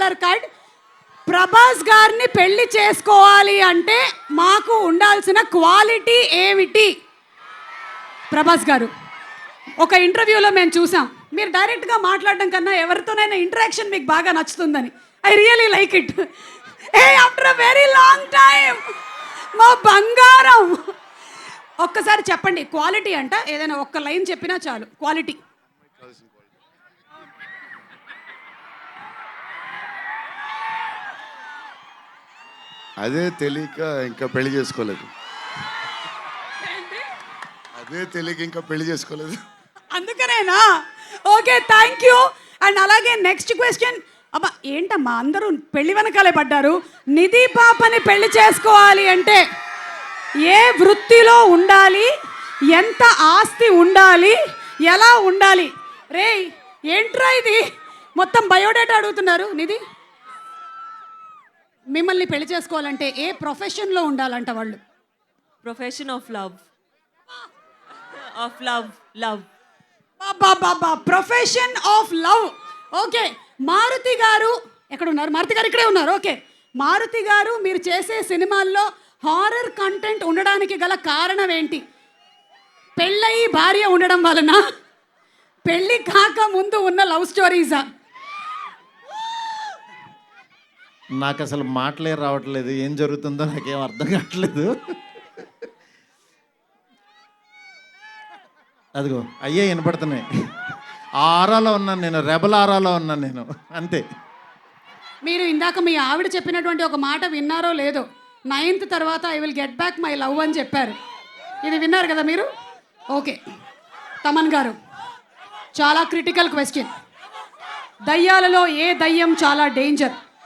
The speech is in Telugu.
Colour card. ప్రభాస్ గారిని పెళ్ళి చేసుకోవాలి అంటే మాకు ఉండాల్సిన క్వాలిటీ ఏమిటి? ప్రభాస్ గారు ఒక ఇంటర్వ్యూలో మేము చూసాం. మీరు డైరెక్ట్గా మాట్లాడడం కన్నా ఎవరితోనైనా ఇంటరాక్షన్ మీకు బాగా నచ్చుతుందని. I really like it. A after a very long time మా బంగారం. ఒక్కసారి చెప్పండి క్వాలిటీ అంట ఏదైనా ఒక్క లైన్ చెప్పినా చాలు క్వాలిటీ. అదే తెలియక ఇంకా పెళ్ళి చేసుకోలేదు. అదే తెలియక ఇంకా పెళ్ళి చేసుకోలేదు. అందుకనేనా? ఓకే థ్యాంక్ యూ అండ్ అలాగే నెక్స్ట్ క్వశ్చన్ అబ్బా ఏంటమ్మా అందరూ పెళ్ళి వెనకాలే పడ్డారు. నిధి పాపని పెళ్ళి చేసుకోవాలి అంటే ఏ వృత్తిలో ఉండాలి? ఎంత ఆస్తి ఉండాలి? ఎలా ఉండాలి? రే ఏంట్రా ఇది? మొత్తం బయోడేటా అడుగుతున్నారు నిధి? మిమ్మల్ని పెళ్ళి చేసుకోవాలంటే ఏ ప్రొఫెషన్లో ఉండాలంట వాళ్ళు Profession of love. of love. Love. Baba profession of love okay Maruti గారు ఎక్కడ ఉన్నారు మారుతి గారు ఇక్కడే ఉన్నారు ఓకే మారుతి గారు మీరు చేసే సినిమాల్లో హారర్ కంటెంట్ ఉండడానికి గల కారణం ఏంటి పెళ్ళయి భార్య ఉండడం వలన పెళ్ళి కాక ముందు ఉన్న లవ్ స్టోరీసా నాకు అసలు మాటలే రావట్లేదు. ఏం జరుగుతుందో నాకేం అర్థం కావట్లేదు. అదిగో అయ్యే వినపడుతున్నాయి. ఆ ఆరాలో ఉన్నాను నేను రెబల్ ఆరాలో ఉన్నాను నేను. అంతే. మీరు ఇందాక మీ ఆవిడ చెప్పినటువంటి ఒక మాట విన్నారో లేదో నైన్త్ తర్వాత I will get back my love అని చెప్పారు. ఇది విన్నారు కదా మీరు? ఓకే. తమన్ గారు చాలా క్రిటికల్ క్వశ్చన్ దయ్యాలలో ఏ దయ్యం చాలా డేంజర్